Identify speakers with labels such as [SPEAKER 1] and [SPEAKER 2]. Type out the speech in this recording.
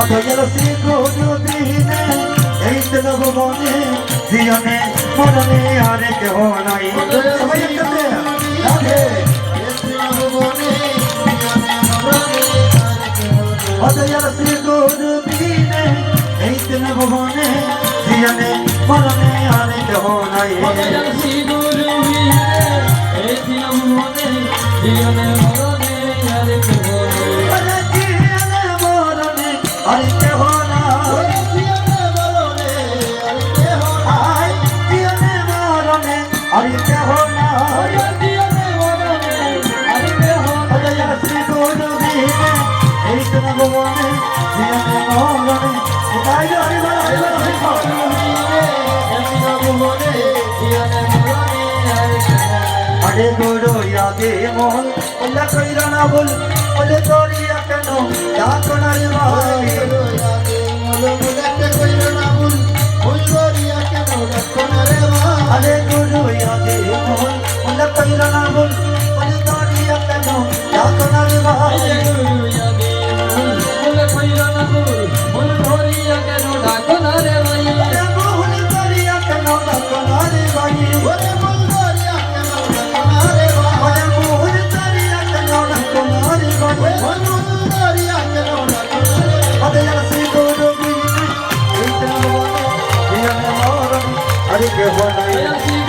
[SPEAKER 1] অদয়াল শ্রী গুরু দিনে এই তো নবমনে জীবনে মরণে আরে কেহ নাই। সবাই একসাথে।
[SPEAKER 2] রাধে
[SPEAKER 1] অদয়াল শ্রী গুরু দিনে এই তো নবমনে জীবনে মরণে আরে কেহ নাই। অদয়াল আরে গুরু ইয়াদে মোহন ওলা কইরা না বল ওলে তোরিয়া
[SPEAKER 2] মন ওই বরিয়া কেন ডাকো না রে মা? আরে
[SPEAKER 1] গুরু ইয়াদে মন ওনা কইরা না বল ওই দরিয়া কেন ডাকো না রে মা। আরে
[SPEAKER 3] গুরু ইয়াদে মন ওনা কইরা না বল ওই দরিয়া কেন ডাকো না রে মা আরে গুরু ইয়াদে
[SPEAKER 1] মন ওনা কইরা না বল ওই দরিয়া কেন ডাকো না রে মা Olha que eu vou aí.